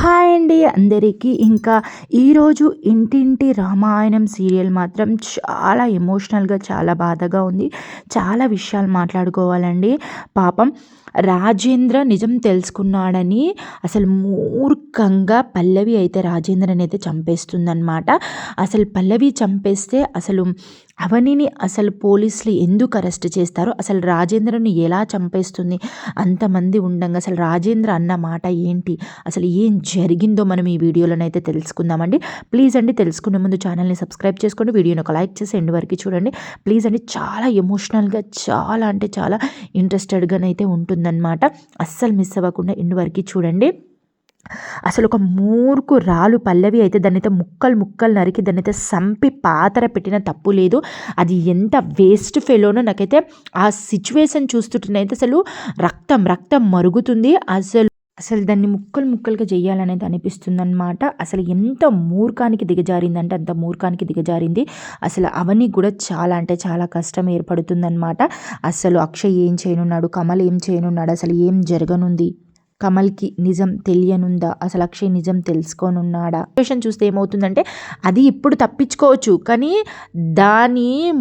Hi అండి అందరికీ. ఇంకా ఈరోజు ఇంటింటి రామాయణం సీరియల్ మాత్రం చాలా ఎమోషనల్గా చాలా బాధగా ఉంది. చాలా విషయాలు మాట్లాడుకోవాలండి. పాపం రాజేంద్ర నిజం తెలుసుకున్నాడని అసలు మూర్ఖంగా పల్లవి అయితే రాజేంద్రని అయితే చంపేస్తుందన్నమాట. అసలు పల్లవి చంపేస్తే అసలు అవనిని అసలు పోలీసులు ఎందుకు అరెస్ట్ చేస్తారో అసలు రాజేంద్రని ఎలా చంపేస్తుంది అంతమంది ఉండంగా అసలు రాజేంద్ర అన్న మాట ఏంటి అసలు ఏం జరిగిందో మనం ఈ వీడియోలోనైతే తెలుసుకుందామండి. ప్లీజ్ అండి తెలుసుకునే ముందు ఛానల్ని సబ్స్క్రైబ్ చేసుకోండి వీడియోని ఒక లైక్ చేసి ఎండ్ వరకు చూడండి. ప్లీజ్ అండి చాలా ఎమోషనల్గా చాలా అంటే చాలా ఇంట్రెస్టెడ్గానైతే ఉంటుందన్నమాట. అస్సలు మిస్ అవ్వకుండా ఎండ్ వరకు చూడండి. అసలు ఒక మూర్ఖు రాలు పల్లవి అయితే దాన్నైతే అయితే ముక్కలు ముక్కలు నరికి దాన్నైతే అయితే సంపి పాతర పెట్టిన తప్పు లేదు. అది ఎంత వేస్ట్ ఫెలోనో నాకైతే ఆ సిచ్యువేషన్ చూస్తుంటేనైతే అసలు రక్తం రక్తం మరుగుతుంది. అసలు అసలు దాన్ని ముక్కలు ముక్కలుగా చేయాలనేది అనిపిస్తుంది అనమాట అసలు ఎంత మూర్ఖానికి దిగజారిందంటే అంత మూర్ఖానికి దిగజారింది. అసలు అవన్నీ కూడా చాలా అంటే చాలా కష్టం ఏర్పడుతుందన్నమాట. అసలు అక్షయ్ ఏం చేయనున్నాడు? కమల్ ఏం చేయనున్నాడు? అసలు ఏం జరగనుంది? కమల్కి నిజం తెలియనుందా? అసలు అక్షయ్ నిజం తెలుసుకోనున్నాడా? సిచ్యువేషన్ చూస్తే ఏమవుతుందంటే అది ఇప్పుడు తప్పించుకోవచ్చు. కానీ దాని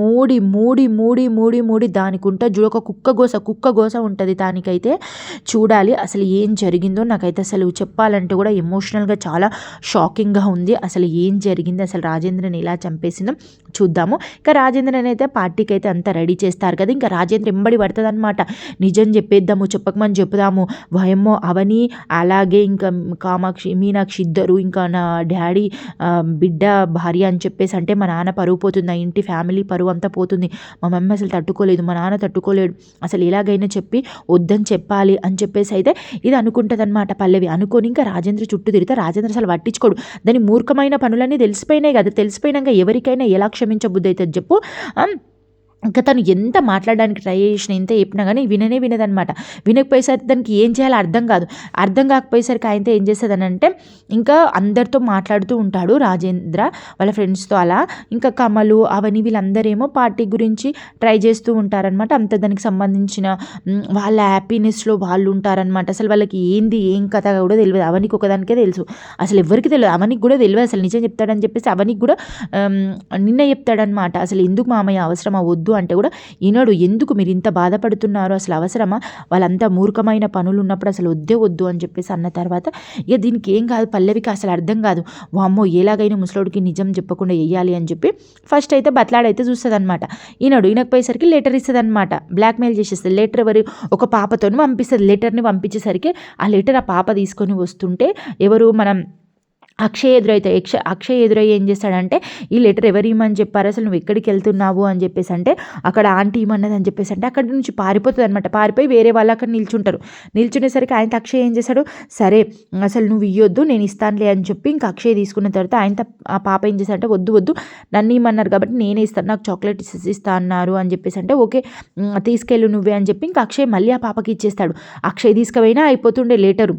మూడి మూడి మూడి మూడి మూడి దానికుంటా ఉంటే చూడ ఒక కుక్క గోస కుక్క గోస ఉంటుంది దానికైతే చూడాలి. అసలు ఏం జరిగిందో నాకైతే అసలు చెప్పాలంటే కూడా ఎమోషనల్గా చాలా షాకింగ్గా ఉంది. అసలు ఏం జరిగింది? అసలు రాజేంద్రని ఎలా చంపేసిందో చూద్దాము. ఇంకా రాజేంద్రని అయితే పార్టీకి అయితే అంతా రెడీ చేస్తారు కదా. ఇంకా రాజేంద్ర ఎంబడి పడుతుంది అనమాట నిజం చెప్పేద్దాము చెప్పకమని చెప్పుదాము. భయమో అవని అలాగే ఇంకా కామాక్షి మీనాక్షి ఇద్దరు ఇంకా నా డాడీ బిడ్డ భార్య అని చెప్పేసి అంటే మా నాన్న పరువు పోతుంది. ఆ ఇంటి ఫ్యామిలీ పరువు అంతా పోతుంది. మా మమ్మీ అసలు తట్టుకోలేదు మా నాన్న తట్టుకోలేడు. అసలు ఎలాగైనా చెప్పి వద్దని చెప్పాలి అని చెప్పేసి అయితే ఇది అనుకుంటుంది అనమాట పల్లవి. అనుకొని ఇంకా రాజేంద్ర చుట్టూ తిరిగితే రాజేంద్ర అసలు పట్టించుకోడు. దాని మూర్ఖమైన పనులన్నీ తెలిసిపోయినాయి కదా. తెలిసిపోయినాక ఎవరికైనా ఎలా క్షమించబుద్ధి అవుతుంది చెప్పు ఇంకా తను ఎంత మాట్లాడడానికి ట్రై చేసిన ఎంత చెప్పినా కానీ విననే వినదనమాట వినకపోయేసరికి దానికి ఏం చేయాలో అర్థం కాదు. అర్థం కాకపోయేసరికి ఆయనతో ఏం చేస్తుంది అంటే ఇంకా అందరితో మాట్లాడుతూ ఉంటాడు రాజేంద్ర వాళ్ళ ఫ్రెండ్స్తో అలా. ఇంకా కమలు అవని వీళ్ళందరేమో పార్టీ గురించి ట్రై చేస్తూ ఉంటారనమాట అంత దానికి సంబంధించిన వాళ్ళ హ్యాపీనెస్లో వాళ్ళు ఉంటారనమాట అసలు వాళ్ళకి ఏంది ఏం కథ కూడా తెలియదు అవనికి ఒకదానికే తెలుసు. అసలు ఎవరికి తెలియదు అవనికి కూడా తెలియదు అసలు నిజం చెప్తాడని చెప్పేసి అవనికి కూడా నిన్న చెప్తాడనమాట అసలు ఎందుకు మామయ్య అవసరం? వద్దు అంటే కూడా ఈనాడు ఎందుకు మీరు ఇంత బాధపడుతున్నారు? అసలు అవసరమా? వాళ్ళంతా మూర్ఖమైన పనులు ఉన్నప్పుడు అసలు వద్దే వద్దు అని చెప్పేసి అన్న తర్వాత ఇక దీనికి ఏం కాదు పల్లవికి అసలు అర్థం కాదు. వామ్మో ఎలాగైనా ముసలోడికి నిజం చెప్పకుండా వేయాలి అని చెప్పి ఫస్ట్ అయితే బతలాడైతే చూస్తుంది అనమాట ఈనాడు ఈయనకపోయేసరికి లెటర్ ఇస్తుంది అనమాట బ్లాక్మెయిల్ చేసేస్తుంది. లెటర్ ఎవరు ఒక పాపతో పంపిస్తుంది. లెటర్ని పంపించేసరికి ఆ లెటర్ ఆ పాప తీసుకొని వస్తుంటే ఎవరు మనం అక్షయ్ ఎదురైతే యక్ష అక్షయ్ ఎదురయ్యి ఏం చేస్తాడంటే ఈ లెటర్ ఎవరు ఇమ్మని చెప్పారు? అసలు నువ్వు ఎక్కడికి వెళ్తున్నావు? అని చెప్పేసి అంటే అక్కడ ఆంటీ ఇమ్మన్నది అని చెప్పేసి అంటే అక్కడి నుంచి పారిపోతుంది అనమాట పారిపోయి వేరే వాళ్ళు అక్కడ నిల్చుంటారు. నిల్చునేసరికి ఆయన అక్షయ్ ఏం చేశాడు సరే అసలు నువ్వు ఇవ్వద్దు నేను ఇస్తానులే అని చెప్పి ఇంకా అక్షయ్ తీసుకున్న తర్వాత ఆయన ఆ పాప ఏం చేశాడంటే వద్దు వద్దు నన్ను ఇమ్మన్నారు కాబట్టి నేనే ఇస్తాను నాకు చాక్లెట్ ఇస్తా అన్నారు అని చెప్పేసి అంటే ఓకే తీసుకెళ్ళు నువ్వే అని చెప్పి ఇంకా అక్షయ్ మళ్ళీ ఆ పాపకి ఇచ్చేస్తాడు. అక్షయ్ తీసుకుపోయినా అయిపోతుండే లేటరు.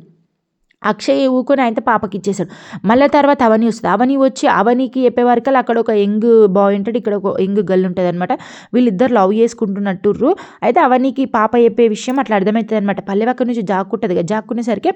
అక్షయ్ ఊకొని ఆయనతో పాపకి ఇచ్చేసాడు మళ్ళీ తర్వాత అవని వస్తుంది. అవని వచ్చి అవనికి చెప్పేవారికి అక్కడ ఒక యంగ్ బాయ్ ఉంటాడు. ఇక్కడ ఒక యంగ్ గర్ల్ ఉంటుంది అనమాట వీళ్ళిద్దరు లవ్ చేసుకుంటున్నట్టుర్రు. అయితే అవనికి పాప చెప్పే విషయం అట్లా అర్థమవుతుంది అనమాట పల్లె అక్కడి నుంచి జాక్కుంటుంది కదా. జాక్కునేసరికి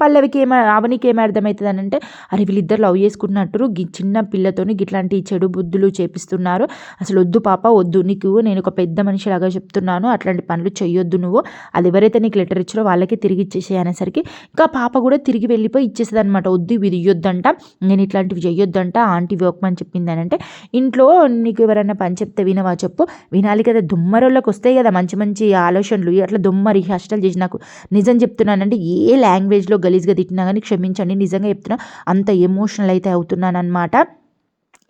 పల్లవికి ఏమ అవనికి ఏమి అర్థమవుతుంది అని అంటే అరే వీళ్ళిద్దరు లవ్ చేసుకుంటున్నట్టు చిన్న పిల్లతోని ఇట్లాంటి చెడు బుద్ధులు చేపిస్తున్నారు. అసలు వద్దు పాప వద్దు. నీకు నేను ఒక పెద్ద మనిషిలాగా చెప్తున్నాను. అట్లాంటి పనులు చెయ్యొద్దు నువ్వు. అది ఎవరైతే నీకు లెటర్ ఇచ్చారో వాళ్ళకి తిరిగి ఇచ్చేసేయనేసరికి ఇంకా పాప కూడా తిరిగి వెళ్ళిపోయి ఇచ్చేస్తుంది అనమాట వద్దు ఇవి ఇయ్యొద్దంట నేను ఇట్లాంటివి చెయ్యొద్దంట ఆంటీ వర్క్మని చెప్పింది అని అంటే ఇంట్లో నీకు ఎవరైనా పని చెప్తే వినవా చెప్పు? వినాలి కదా దుమ్మరోళ్ళకి వస్తాయి కదా మంచి మంచి ఆలోచనలు అట్లా దుమ్మరి హాస్టల్ చేసి నాకు నిజం చెప్తున్నానంటే ఏ లాంగ్వేజ్లో గలీజ్గా తిట్టినా కానీ క్షమించండి నిజంగా చెప్తున్నా అంత ఎమోషనల్ అయితే అవుతున్నానమాట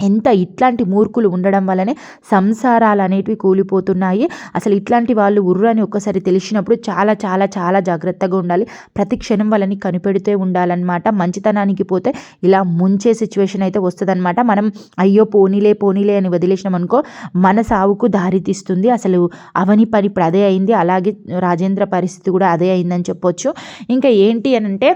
ఎంత ఇట్లాంటి మూర్ఖులు ఉండడం వల్లనే సంసారాలు అనేటివి కూలిపోతున్నాయి. అసలు ఇట్లాంటి వాళ్ళు ఉర్రని అని ఒక్కసారి తెలిసినప్పుడు చాలా చాలా చాలా జాగ్రత్తగా ఉండాలి. ప్రతి క్షణం వాళ్ళని కనిపెడుతూ ఉండాలన్నమాట. మంచితనానికి పోతే ఇలా ముంచే సిచ్యువేషన్ అయితే వస్తుందన్నమాట. మనం అయ్యో పోనీలే పోనీలే అని వదిలేసినాం అనుకో మన సావుకు దారితీస్తుంది. అసలు అవని పని ఇప్పుడు అదే అయింది. అలాగే రాజేంద్ర పరిస్థితి కూడా అదే అయిందని చెప్పొచ్చు. ఇంకా ఏంటి అని అంటే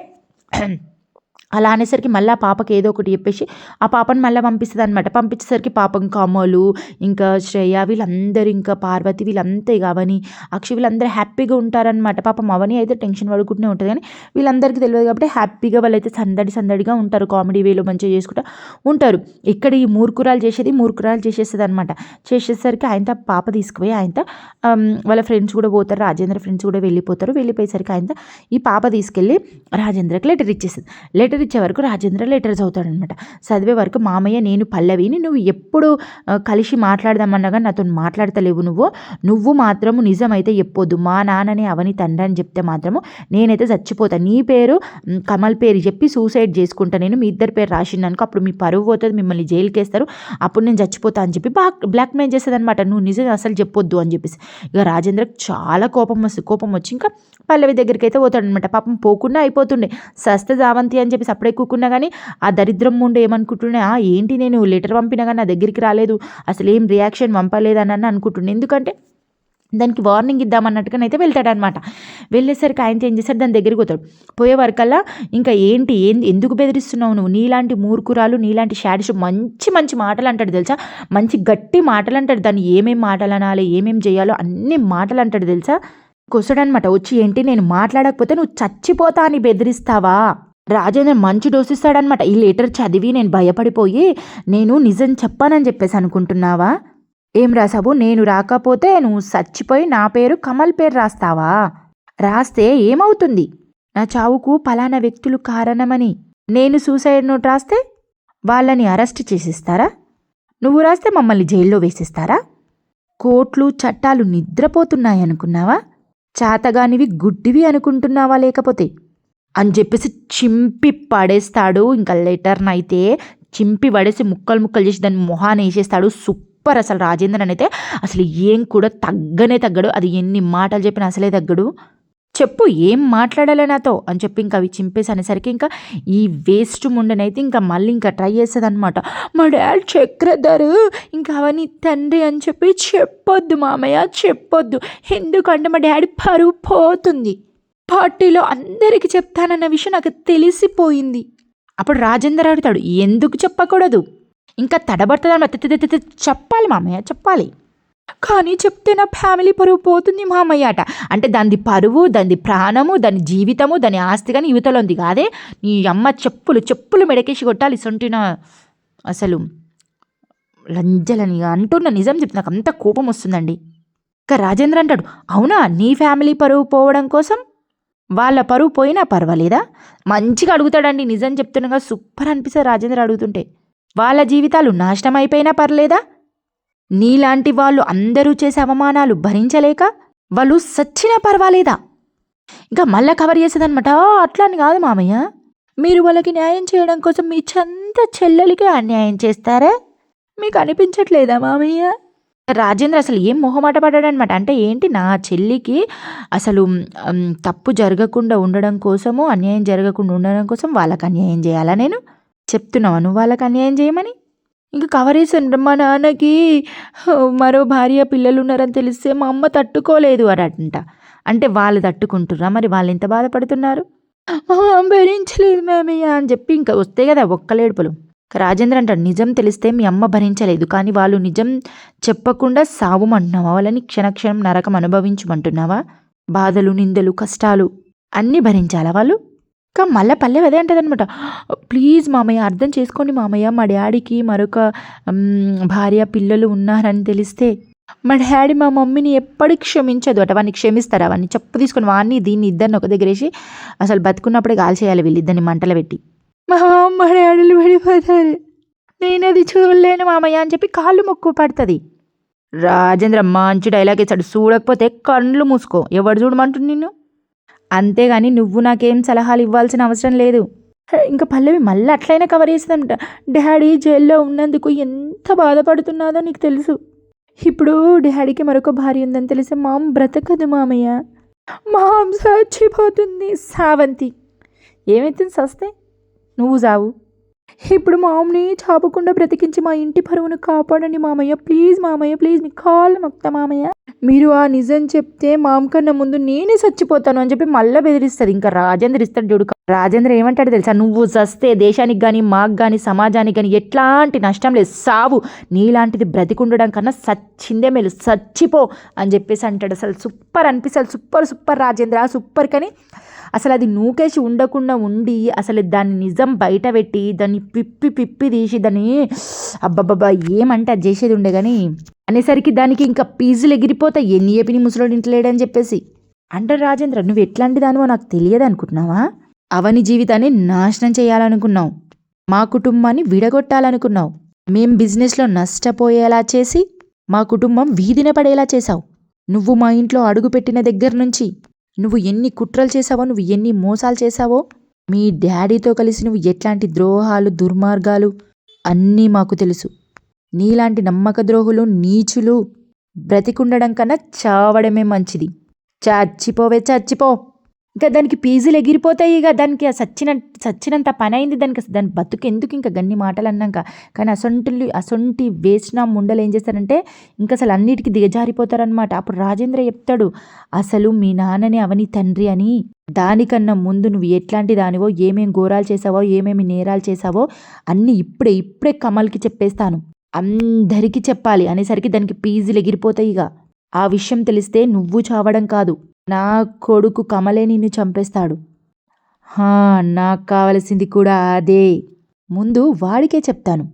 అలా అనేసరికి మళ్ళీ ఆ పాపకి ఏదో ఒకటి చెప్పేసి ఆ పాపని మళ్ళీ పంపిస్తుంది అనమాట పంపించేసరికి పాపం కమలు ఇంకా శ్రేయ వీళ్ళందరూ ఇంకా పార్వతి వీళ్ళంతా ఇక అవని అక్షి వీళ్ళందరూ హ్యాపీగా ఉంటారనమాట పాపం అవని అయితే టెన్షన్ పడుకుంటూనే ఉంటుంది కానీ వీళ్ళందరికీ తెలియదు కాబట్టి హ్యాపీగా వాళ్ళైతే సందడి సందడిగా ఉంటారు. కామెడీ వేలో మంచిగా చేసుకుంటా ఉంటారు. ఇక్కడ ఈ మూర్ఖురాలు చేసేది మూర్ఖురాలు చేసేస్తుంది అనమాట చేసేసరికి ఆయనతో పాప తీసుకుపోయి ఆయనతో వాళ్ళ ఫ్రెండ్స్ కూడా పోతారు. రాజేంద్ర ఫ్రెండ్స్ కూడా వెళ్ళిపోతారు. వెళ్ళిపోయేసరికి ఆయనతో ఈ పాప తీసుకెళ్ళి రాజేంద్రకి లెటర్ ఇచ్చేస్తుంది. లెటర్ ఇచ్చే వరకు రాజేంద్ర లెటర్ చదువుతాడనమాట చదివే వరకు మామయ్య నేను పల్లవిని నువ్వు ఎప్పుడు కలిసి మాట్లాడదామన్నా నాతో మాట్లాడతలేవు నువ్వు. నువ్వు మాత్రము నిజమైతే చెప్పొద్దు. మా నాన్నని అవని తండ్రి అని చెప్తే మాత్రము నేనైతే చచ్చిపోతా. నీ పేరు కమల్ పేరు చెప్పి సూసైడ్ చేసుకుంటా. నేను మీ ఇద్దరు పేరు రాసిందనుకో అప్పుడు మీ పరువు పోతుంది మిమ్మల్ని జైలుకి వేస్తారు అప్పుడు నేను చచ్చిపోతా అని చెప్పి బ్లాక్ బ్లాక్మెయిల్ చేస్తుంది అనమాట నువ్వు నిజం అసలు చెప్పొద్దు అని చెప్పేసి. ఇక రాజేంద్రకు చాలా కోపం వస్తుంది కోపం వచ్చి ఇంకా పల్లవి దగ్గరికి అయితే పోతాడనమాట పాపం పోకుండా అయిపోతుండే. సస్త జావంతి అని చెప్పేసి అప్పుడే కూకున్నా కానీ ఆ దరిద్రం ముందు ఏమనుకుంటుండే "ఆ, ఏంటి నేను లెటర్ పంపినా కానీ నా దగ్గరికి రాలేదు. అసలు ఏం రియాక్షన్ పంపలేదు అని అనుకుంటుండే. ఎందుకంటే దానికి వార్నింగ్ ఇద్దామన్నట్టుగానైతే వెళ్తాడనమాట వెళ్ళేసరికి ఆయన ఏం చేస్తాడు దాని దగ్గరికి పోతాడు. పోయేవరకల్లా ఇంకా ఏంటి? ఏంది ఎందుకు బెదిరిస్తున్నావు నువ్వు? నీలాంటి మూర్ఖురాలు నీలాంటి షాడిష్ మంచి మంచి మాటలు అంటాడు తెలుసా? మంచి గట్టి మాటలు అంటాడు దాన్ని ఏమేం మాటలు అనాలి ఏమేం చేయాలో అన్ని మాటలు అంటాడు తెలుసా? కొసడనమాట వచ్చి ఏంటి? నేను మాట్లాడకపోతే నువ్వు చచ్చిపోతా అని బెదిరిస్తావా? రాజేంద్ర మంచి డోసిస్తాడనమాట ఈ లెటర్ చదివి నేను భయపడిపోయి నేను నిజం చెప్పానని చెప్పేసి అనుకుంటున్నావా? ఏం రాసావు? నేను రాకపోతే నువ్వు చచ్చిపోయి నా పేరు కమల్ పేరు రాస్తావా? రాస్తే ఏమవుతుంది? నా చావుకు పలానా వ్యక్తులు కారణమని నేను సూసైడ్ నోట్ రాస్తే వాళ్ళని అరెస్ట్ చేసిస్తారా? నువ్వు రాస్తే మమ్మల్ని జైల్లో వేసిస్తారా? కోట్లు చట్టాలు నిద్రపోతున్నాయనుకున్నావా? చేతగానివి గుడ్డివి అనుకుంటున్నావా లేకపోతే? అని చెప్పేసి చింపి పడేస్తాడు. ఇంకా లెటర్నైతే అయితే చింపి పడేసి ముక్కలు ముక్కలు చేసి దాన్ని మొహాన్ని వేసేస్తాడు. సూపర్ అసలు రాజేంద్రన్ అయితే. అసలు ఏం కూడా తగ్గనే తగ్గడు. అది ఎన్ని మాటలు చెప్పినా అసలే తగ్గడు. చెప్పు ఏం మాట్లాడాలి నాతో? అని చెప్పి ఇంకా అవి చింపేసి అనేసరికి ఇంకా ఈ వేస్ట్ ముండనైతే ఇంకా మళ్ళీ ఇంకా ట్రై చేస్తుంది అనమాట మా డాడ్ చక్రధరు ఇంకా అవని తండ్రి అని చెప్పి చెప్పొద్దు మామయ్య చెప్పొద్దు. ఎందుకంటే మా డాడీ పరువు పోతుంది. పార్టీలో అందరికీ చెప్తానన్న విషయం నాకు తెలిసిపోయింది. అప్పుడు రాజేందర్ అడుగుతాడు ఎందుకు చెప్పకూడదు? ఇంకా తడబడుతుంది చెప్పాలి మామయ్య చెప్పాలి. కానీ చెప్తే నా ఫ్యామిలీ పరువు పోతుంది మామయ్య అట అంటే దాని పరువు దాని ప్రాణము దాని జీవితము దాని ఆస్తి కానీ యువతలో ఉంది కాదే. నీ అమ్మ చెప్పులు చెప్పులు మెడకేసి కొట్టాలి సొంటిన అసలు. లంజలని అంటున్న నిజం చెప్తే నాకు అంత కోపం వస్తుందండి. ఇక రాజేంద్ర అంటాడు అవునా నీ ఫ్యామిలీ పరువు పోవడం కోసం? వాళ్ళ పరువు పోయినా పర్వాలేదా? మంచిగా అడుగుతాడండి నిజం చెప్తున్నాగా సూపర్ అనిపిస్తుంది రాజేంద్ర అడుగుతుంటే. వాళ్ళ జీవితాలు నాశనం అయిపోయినా పర్లేదా? నీలాంటి వాళ్ళు అందరూ చేసే అవమానాలు భరించలేక వాళ్ళు సచ్చినా పర్వాలేదా? ఇంకా మళ్ళా కవర్ చేసేదనమాట అట్లా అని కాదు మామయ్య. మీరు వాళ్ళకి న్యాయం చేయడం కోసం మీ చంత చెల్లెలికి అన్యాయం చేస్తారా? మీకు అనిపించట్లేదా మామయ్య? రాజేంద్ర అసలు ఏం మొహమాట పడ్డాడనమాట అంటే ఏంటి నా చెల్లికి అసలు తప్పు జరగకుండా ఉండడం కోసము అన్యాయం జరగకుండా ఉండడం కోసం వాళ్ళకి అన్యాయం చేయాలా నేను? చెప్తున్నాను వాళ్ళకి అన్యాయం చేయమని? ఇంకా కవర్ చేసాను మా నాన్నకి. మరో భార్య పిల్లలు ఉన్నారని తెలిస్తే మా అమ్మ తట్టుకోలేదు అని అంట. అంటే వాళ్ళు తట్టుకుంటుర్రా? మరి వాళ్ళు ఎంత బాధపడుతున్నారు? భరించలేదు మేమయ్య అని చెప్పి ఇంకా వస్తాయి కదా ఒక్కలేడుపులు రాజేంద్ర అంటాడు నిజం తెలిస్తే మీ అమ్మ భరించలేదు. కానీ వాళ్ళు నిజం చెప్పకుండా సావుమంటున్నావా? వాళ్ళని క్షణక్షణం నరకం అనుభవించమంటున్నావా? బాధలు నిందలు కష్టాలు అన్నీ భరించాలా వాళ్ళు? ఇంకా మళ్ళీ పల్లె అదే అంటదనమాట. ప్లీజ్ మామయ్య అర్థం చేసుకోండి మామయ్య మా డాడీకి మరొక భార్య పిల్లలు ఉన్నారని తెలిస్తే మా డాడీ మా మమ్మీని ఎప్పటికి క్షమించదు అట. వాడిని క్షమిస్తారు? అవన్నీ చెప్పు తీసుకుని వాడిని దీన్ని ఇద్దరిని ఒక దగ్గర వేసి అసలు బతుకున్నప్పుడే కాల్ చేయాలి వీళ్ళిద్దరిని మంటలు పెట్టి. మా అమ్మ డాడీలు పడిపోతారు. నేను అది చూడలేను మామయ్య అని చెప్పి కాళ్ళు మొక్కు పడుతుంది. రాజేంద్ర మంచి డైలాగ్ ఇచ్చాడు. చూడకపోతే కళ్ళు మూసుకో. ఎవడు చూడమంటుంది నిన్ను? అంతేగాని నువ్వు నాకేం సలహాలు ఇవ్వాల్సిన అవసరం లేదు. ఇంకా పల్లవి మళ్ళీ అట్లయినా కవర్ చేస్తుందంట డాడీ జైల్లో ఉన్నందుకు ఎంత బాధపడుతున్నాదో నీకు తెలుసు. ఇప్పుడు డాడీకి మరొక భార్య ఉందని తెలిసి మామ్ బ్రతకదు మామయ్య. మామ్ చచ్చిపోతుంది సావంతి. ఏమైతుంది సస్తే? నువ్వు సావు ఇప్పుడు మామ్ని చాపకుండా బ్రతికించి మా ఇంటి పరువును కాపాడండి మామయ్య. ప్లీజ్ మామయ్య ప్లీజ్ మీ కాల్ మొక్త మామయ్య. మీరు ఆ నిజం చెప్తే మామ కన్నా ముందు నేనే చచ్చిపోతాను అని చెప్పి మళ్ళీ బెదిరిస్తుంది. ఇంకా రాజేంద్ర ఇస్తాడు చూడు. రాజేంద్ర ఏమంటాడు తెలుసా? నువ్వు చస్తే దేశానికి కానీ మాకు కానీ సమాజానికి కానీ ఎట్లాంటి నష్టం లేదు. సావు. నీలాంటిది బ్రతికుండడం కన్నా సచ్చిందే మేలు. చచ్చిపో అని చెప్పేసి అంటాడు. అసలు సూపర్ అనిపిస్తుంది. Super super Rajendra. సూపర్ కానీ అసలు అది నూకేసి ఉండకుండా ఉండి అసలు దాన్ని నిజం బయట పెట్టి దాన్ని పిప్పి పిప్పి తీసి దాన్ని అబ్బబ్బబ్బా ఏమంటే అది చేసేది ఉండే కానీ అనేసరికి దానికి ఇంకా పీజులు ఎగిరిపోతాయి ఎన్ని ఏపిని ముసలోడు ఇంట్లో లేడని చెప్పేసి. అంటే రాజేంద్ర నువ్వు ఎట్లాంటి దానివో నాకు తెలియదు అనుకుంటున్నావా అవని జీవితాన్ని నాశనం చేయాలనుకున్నావు. మా కుటుంబాన్ని విడగొట్టాలనుకున్నావు. మేం బిజినెస్లో నష్టపోయేలా చేసి మా కుటుంబం వీధిన పడేలా చేశావు. నువ్వు మా ఇంట్లో అడుగుపెట్టిన దగ్గర నుంచి నువ్వు ఎన్ని కుట్రలు చేశావో నువ్వు ఎన్ని మోసాలు చేశావో మీ డాడీతో కలిసి నువ్వు ఎట్లాంటి ద్రోహాలు దుర్మార్గాలు అన్నీ మాకు తెలుసు. నీలాంటి నమ్మక ద్రోహులు నీచులు బ్రతికుండడం కన్నా చావడమే మంచిది. చచ్చిపోవే చచ్చిపో. ఇంకా దానికి పీజులు ఎగిరిపోతాయి ఇక. దానికి సచ్చిన సచ్చినంత పని అయింది దానికి అసలు. దాని బతుకు ఎందుకు ఇంకా గన్ని మాటలు అన్నాక? కానీ అసొంటి అసొంటి వేసిన ముండలు ఏం చేస్తారంటే ఇంకా అసలు అన్నిటికీ దిగజారిపోతారనమాట అప్పుడు రాజేంద్ర చెప్తాడు అసలు మీ నాన్నని అవని తండ్రి అని. దానికన్నా ముందు నువ్వు ఎట్లాంటి దానివో ఏమేం ఘోరాలు చేసావో ఏమేమి నేరాలు చేసావో అన్నీ ఇప్పుడే ఇప్పుడే కమల్కి చెప్పేస్తాను. అందరికీ చెప్పాలి. అనేసరికి దానికి పీజులు ఎగిరిపోతాయి ఇక ఆ విషయం తెలిస్తే నువ్వు చావడం కాదు. నా కొడుకు కమలే నిన్ను చంపేస్తాడు. హా నాకు కావలసింది కూడా అదే. ముందు వాడికే చెప్తాను.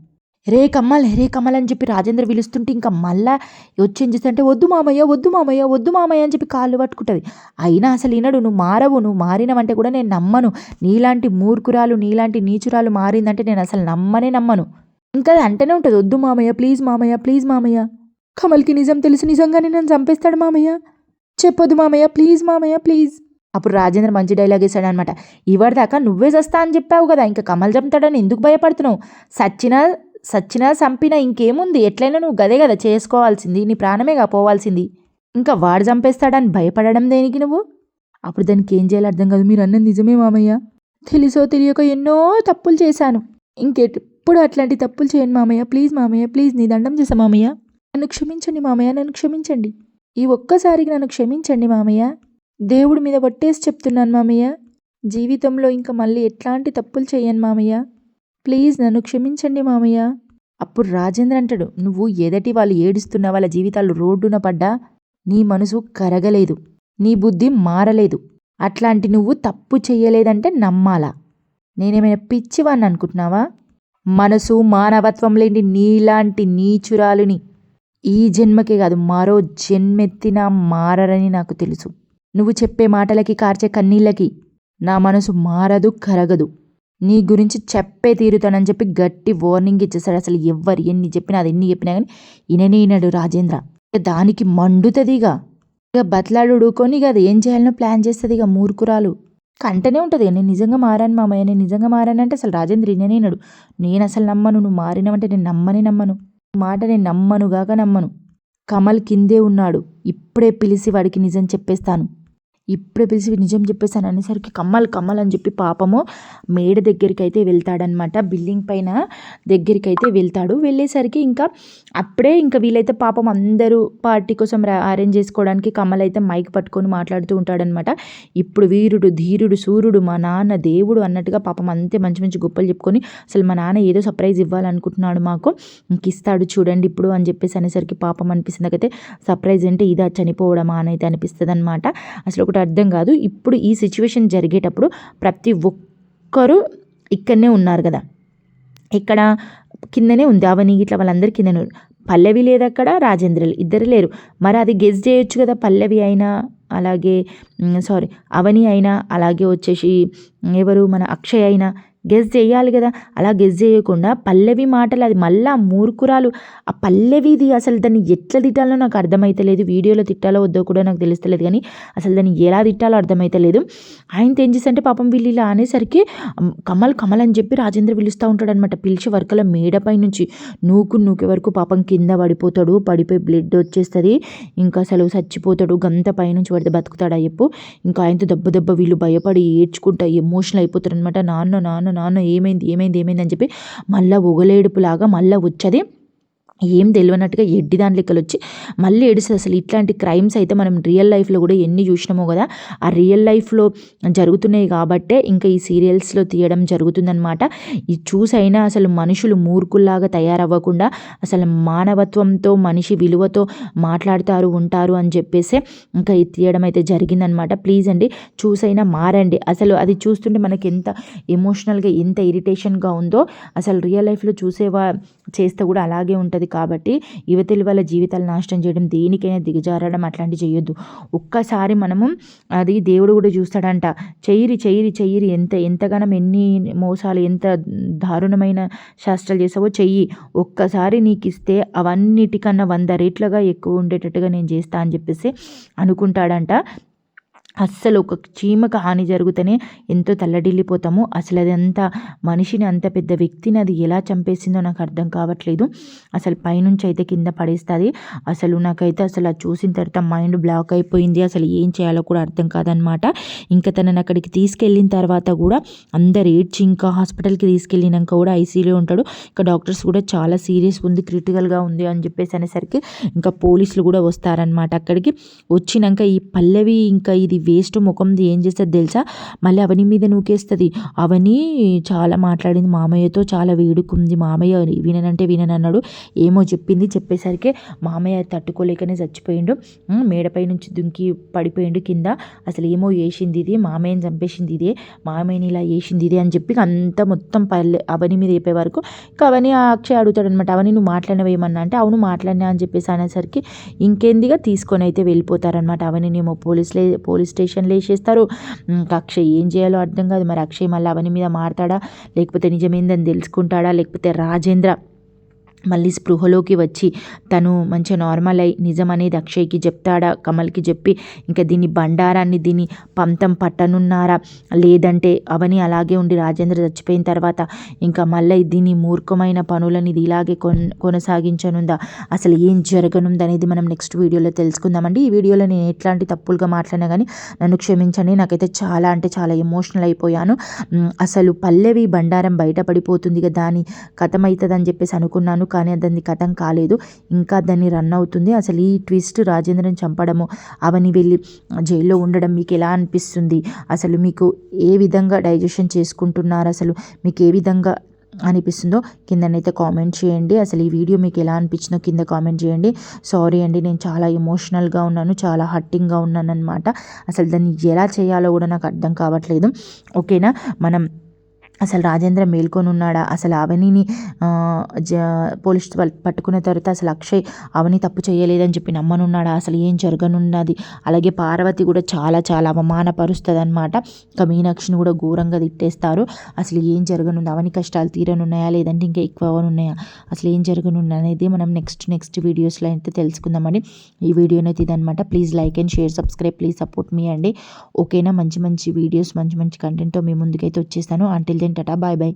రే కమ్మల్ రే కమ్మల్ అని చెప్పి రాజేంద్ర పిలుస్తుంటే ఇంకా మళ్ళా వచ్చి ఏం చేస్తుంటే వద్దు మామయ్య వద్దు మామయ్య వద్దు మామయ్య అని చెప్పి కాళ్ళు పట్టుకుంటుంది. అయినా అసలు ఈనడు నువ్వు మారవు నువ్వు మారినవంటే కూడా నేను నమ్మను. నీలాంటి మూర్ఖురాలు నీలాంటి నీచురాలు మారిందంటే నేను అసలు నమ్మనే నమ్మను. ఇంకా అది అంటేనే ఉంటుంది. వద్దు మామయ్య ప్లీజ్ మామయ్య ప్లీజ్ మామయ్య. కమల్కి నిజం తెలిసి నిజంగానే నన్ను చంపేస్తాడు మామయ్య. చెప్పొద్దు మామయ్య ప్లీజ్ మామయ్య ప్లీజ్. అప్పుడు రాజేంద్ర మంచి డైలాగ్ వేసాడు అనమాట ఇవాడిదాకా నువ్వే చస్తా అని చెప్పావు కదా ఇంకా కమల్ చంపుతాడని ఎందుకు భయపడుతున్నావు? సచ్చినా సచ్చినా చంపినా ఇంకేముంది? ఎట్లయినా నువ్వు గదే కదా చేసుకోవాల్సింది నీ ప్రాణమేగా పోవాల్సింది. ఇంకా వాడు చంపేస్తాడని భయపడడం దేనికి నువ్వు? అప్పుడు దానికి ఏం చేయాలో అర్థం కాదు. మీరు అన్నది నిజమే మామయ్య. తెలుసో తెలియక ఎన్నో తప్పులు చేశాను. ఎప్పుడు అట్లాంటి తప్పులు చేయను మామయ్య. ప్లీజ్ మామయ్య ప్లీజ్ నీ దండం చేసా మామయ్య. నన్ను క్షమించండి మామయ్య నన్ను క్షమించండి. ఈ ఒక్కసారికి నన్ను క్షమించండి మామయ్య. దేవుడి మీద పట్టేసి చెప్తున్నాను మామయ్య. జీవితంలో ఇంకా మళ్ళీ ఎట్లాంటి తప్పులు చేయను మామయ్య. ప్లీజ్ నన్ను క్షమించండి మామయ్య. అప్పుడు రాజేంద్ర అంటాడు నువ్వు ఎదటి వాళ్ళు ఏడుస్తున్న వాళ్ళ జీవితాలు రోడ్డున పడ్డా నీ మనసు కరగలేదు నీ బుద్ధి మారలేదు. అట్లాంటి నువ్వు తప్పు చెయ్యలేదంటే నమ్మాలా. నేనేమైనా పిచ్చివాన్ని అనుకుంటున్నావా? మనసు మానవత్వం లేని నీలాంటి నీచురాలుని ఈ జన్మకే కాదు మరో జన్మెత్తినా మారరని నాకు తెలుసు. నువ్వు చెప్పే మాటలకి కార్చే కన్నీళ్ళకి నా మనసు మారదు కరగదు. నీ గురించి చెప్పే తీరుతానని చెప్పి గట్టి వార్నింగ్ ఇచ్చేసాడు అసలు ఎవ్వరు ఎన్ని చెప్పినా అది ఎన్ని చెప్పినా కానీ ఇననేనాడు రాజేంద్ర. ఇక దానికి మండుతుంది ఇక ఇక బతలాడుకొని ఇక అది ఏం చేయాలనో ప్లాన్ చేస్తుంది ఇక మూర్ఖురాలు. కంటనే ఉంటుంది. నేను నిజంగా మారాను మామయ్య నేను నిజంగా మారానంటే అసలు రాజేంద్ర ఇననేనాడు నేను అసలు నమ్మను నువ్వు మారినవంటే నేను నమ్మనే నమ్మను. మాట నేను నమ్మనుగాక నమ్మను. కమల్ కిందే ఉన్నాడు. ఇప్పుడే పిలిచి వాడికి నిజం చెప్పేస్తాను. ఇప్పుడే పిలిచి నిజం చెప్పేసాను అనేసరికి కమ్మలు కమ్మల్ అని చెప్పి పాపము మేడ దగ్గరికి అయితే వెళ్తాడనమాట బిల్డింగ్ పైన దగ్గరికి అయితే వెళ్తాడు. వెళ్ళేసరికి ఇంకా అప్పుడే ఇంకా వీళ్ళైతే పాపం అందరూ పార్టీ కోసం అరేంజ్ చేసుకోవడానికి కమల్ అయితే మైక్ పట్టుకొని మాట్లాడుతూ ఉంటాడనమాట ఇప్పుడు వీరుడు ధీరుడు సూర్యుడు మా నాన్న దేవుడు అన్నట్టుగా పాపం అంతే మంచి మంచి గొప్పలు చెప్పుకొని అసలు మా నాన్న ఏదో సర్ప్రైజ్ ఇవ్వాలనుకుంటున్నాడు మాకు. ఇంక ఇస్తాడు చూడండి ఇప్పుడు అని చెప్పేసి అనేసరికి పాపం అనిపిస్తుంది. అయితే సర్ప్రైజ్ అంటే ఇదా చనిపోవడమా అని అయితే అనిపిస్తుంది అనమాట అసలు ఒకటి అర్థం కాదు. ఇప్పుడు ఈ సిచ్యువేషన్ జరిగేటప్పుడు ప్రతి ఒక్కరూ ఇక్కడనే ఉన్నారు కదా. ఇక్కడ కిందనే ఉంది. అవని ఇట్లా వాళ్ళందరి కిందనే పల్లవి లేదు అక్కడ రాజేంద్రలు ఇద్దరు లేరు. మరి అది గెస్ చేయొచ్చు కదా పల్లవి అయినా అలాగే సారీ అవని అయినా అలాగే వచ్చేసి ఎవరు? మన అక్షయ్ అయినా గెస్ చేయాలి కదా. అలా గెస్ చేయకుండా పల్లవి మాటలు అది మళ్ళా మూర్ఖురాలు. ఆ పల్లవిది అసలు దాన్ని ఎట్లా తిట్టాలో నాకు అర్థమైతలేదు. వీడియోలో తిట్టాలో వద్దో కూడా నాకు తెలుస్తలేదు కానీ అసలు దాన్ని ఎలా తిట్టాలో అర్థమైతలేదు. ఆయన ఏం చేస్తే పాపం వీళ్ళు ఇలా అనేసరికి కమల్ కమల్ అని చెప్పి రాజేంద్ర పిలుస్తూ ఉంటాడు అనమాట పిలిచి వర్కల మేడపై నుంచి నూకు నూకే వరకు పాపం కింద పడిపోతాడు. పడిపోయి బ్లడ్ వచ్చేస్తుంది. ఇంకా అసలు చచ్చిపోతాడు. గంత పైనుంచి పడితే బతుకుతాడు అయ్యప్పు. ఇంకా ఆయనతో దెబ్బ దెబ్బ వీళ్ళు భయపడి ఏడ్చుకుంటా ఎమోషనల్ అయిపోతారు అనమాట నాన్న నాన్న నాన్న ఏమైంది ఏమైంది ఏమైంది అని చెప్పి మళ్ళీ ఒగలేడుపులాగా మళ్ళీ వచ్చది. ఏం తెలియనట్టుగా ఎడ్డి దాని లెక్కలు వచ్చి మళ్ళీ ఏడుస్తుంది. అసలు ఇట్లాంటి క్రైమ్స్ అయితే మనం రియల్ లైఫ్లో కూడా ఎన్ని చూసినామో కదా ఆ రియల్ లైఫ్లో జరుగుతున్నాయి కాబట్టే ఇంకా ఈ సీరియల్స్లో తీయడం జరుగుతుందనమాట ఈ చూసైనా అసలు మనుషులు మూర్ఖుల్లాగా తయారవ్వకుండా అసలు మానవత్వంతో మనిషి విలువతో మాట్లాడతారు ఉంటారు అని చెప్పేసి ఇంకా ఇది తీయడం అయితే జరిగిందనమాట ప్లీజ్ అండి చూసైనా మారండి. అసలు అది చూస్తుంటే మనకి ఎంత ఎమోషనల్గా ఎంత ఇరిటేషన్గా ఉందో అసలు రియల్ లైఫ్లో చూసేవా చేస్తే కూడా అలాగే ఉంటుంది కాబట్టి యువతల వల్ల జీవితాలు నాశనం చేయడం దేనికైనా దిగజారడం అట్లాంటివి చేయొద్దు. ఒక్కసారి మనము అది దేవుడు కూడా చూస్తాడంట చెయ్యిరి చెయ్యిరి చెయ్యిరి ఎంత ఎంతగానం ఎన్ని మోసాలు ఎంత దారుణమైన శాస్త్రాలు చేసావో చెయ్యి. ఒక్కసారి నీకు ఇస్తే అవన్నిటికన్నా వంద రేట్లుగా ఎక్కువ ఉండేటట్టుగా నేను చేస్తా అని చెప్పేసి అనుకుంటాడంట. అస్సలు ఒక చీమకు హాని జరిగితేనే ఎంతో తల్లడిల్లిపోతాము. అసలు అది అంత మనిషిని అంత పెద్ద వ్యక్తిని అది ఎలా చంపేసిందో నాకు అర్థం కావట్లేదు. అసలు పైనుంచి అయితే కింద పడేస్తుంది. అసలు నాకైతే అసలు అది చూసిన తర్వాత మైండ్ బ్లాక్ అయిపోయింది. అసలు ఏం చేయాలో కూడా అర్థం కాదనమాట. ఇంకా తనని అక్కడికి తీసుకెళ్ళిన తర్వాత కూడా అందరు ఏడ్చి ఇంకా హాస్పిటల్కి తీసుకెళ్ళినాక కూడా ఐసీలో ఉంటాడు. ఇంకా డాక్టర్స్ కూడా చాలా సీరియస్ ఉంది క్రిటికల్గా ఉంది అని చెప్పేసి అనేసరికి ఇంకా పోలీసులు కూడా వస్తారనమాట అక్కడికి. వచ్చినాక ఈ పల్లవి ఇంకా ఇది వేస్ట్ ముఖంది ఏం చేస్తుంది తెలుసా? మళ్ళీ అవని మీద నూకేస్తుంది. అవని చాలా మాట్లాడింది మామయ్యతో చాలా వేడుకుంది. మామయ్య విననంటే విననన్నాడు. ఏమో చెప్పింది చెప్పేసరికి మామయ్య తట్టుకోలేకనే చచ్చిపోయిండు. మేడపై నుంచి దుంకి పడిపోయిండు కింద. అసలు ఏమో వేసింది ఇది? మామయ్యని చంపేసింది ఇదే? మామయ్యని ఇలా వేసింది ఇది అని చెప్పి అంతా మొత్తం పల్లె అవని మీద చెప్పే వరకు ఇంకా అవని అక్షయ్ అడుగుతాడు అనమాట అవని నువ్వు మాట్లాడినవేమన్నా అంటే అవును మాట్లాడినా అని చెప్పేసి అనేసరికి ఇంకేందిగా తీసుకొని అయితే వెళ్ళిపోతారనమాట అవని నేమో పోలీసులే పోలీస్ స్టేషన్లో వేసేస్తారు. ఇంకా అక్షయ్ ఏం చేయాలో అర్థం కాదు. మరి అక్షయ్ మళ్ళీ అవని మీద మారతాడా లేకపోతే నిజమేందని తెలుసుకుంటాడా? లేకపోతే రాజేంద్ర మళ్ళీ స్పృహలోకి వచ్చి తను మంచిగా నార్మల్ అయి నిజం అనేది అక్షయ్కి చెప్తాడా కమల్కి చెప్పి ఇంకా దీని బండారాన్ని దీని పంతం పట్టనున్నారా? లేదంటే అవని అలాగే ఉండి రాజేంద్ర చచ్చిపోయిన తర్వాత ఇంకా మళ్ళీ దీని మూర్ఖమైన పనులని ఇది ఇలాగే కొన్ కొనసాగించనుందా? అసలు ఏం జరగనుంది అనేది మనం నెక్స్ట్ వీడియోలో తెలుసుకుందామండి. ఈ వీడియోలో నేను ఎట్లాంటి తప్పులుగా మాట్లాడినా కానీ నన్ను క్షమించండి. నాకైతే చాలా అంటే చాలా ఎమోషనల్ అయిపోయాను. అసలు పల్లెవి బండారం బయటపడిపోతుంది కదా దాని కథమవుతుందని చెప్పేసి అనుకున్నాను. కానీ దాన్ని కథం కాలేదు. ఇంకా దాన్ని రన్ అవుతుంది. అసలు ఈ ట్విస్ట్ రాజేంద్రని చంపడము అవని వెళ్ళి జైల్లో ఉండడం మీకు ఎలా అనిపిస్తుంది? అసలు మీకు ఏ విధంగా డైజెషన్ చేసుకుంటున్నారు? అసలు మీకు ఏ విధంగా అనిపిస్తుందో కిందనైతే కామెంట్ చేయండి. అసలు ఈ వీడియో మీకు ఎలా అనిపించిందో కింద కామెంట్ చేయండి. సారీ అండి నేను చాలా ఎమోషనల్గా ఉన్నాను చాలా హట్టింగ్గా ఉన్నాను అనమాట అసలు దాన్ని ఎలా చేయాలో కూడా నాకు అర్థం కావట్లేదు. ఓకేనా? మనం అసలు రాజేంద్ర మేల్కొనున్నాడా? అసలు అవనిని జ పోలీస్ పట్టుకున్న తర్వాత అసలు అక్షయ్ అవని తప్పు చేయలేదని చెప్పి నమ్మనున్నాడా? అసలు ఏం జరగనున్నది? అలాగే పార్వతి కూడా చాలా చాలా అవమానపరుస్తుంది అనమాట ఇంకా మీనాక్షిని కూడా ఘోరంగా తిట్టేస్తారు. అసలు ఏం జరగనుంది? అవని కష్టాలు తీరనున్నాయా? లేదంటే ఇంకా ఎక్కువ అవనున్నాయా? అసలు ఏం జరగనుంది అనేది మనం నెక్స్ట్ నెక్స్ట్ వీడియోస్లో అయితే తెలుసుకుందామండి. ఈ వీడియోనే ఇదనమాట please like and share subscribe please support మీ అండి. ఓకేనా? మంచి మంచి వీడియోస్ మంచి మంచి కంటెంట్తో మీ ముందుకైతే వచ్చేస్తాను. అంటిల్ దెన్ ఏంటట బాయ్ బాయ్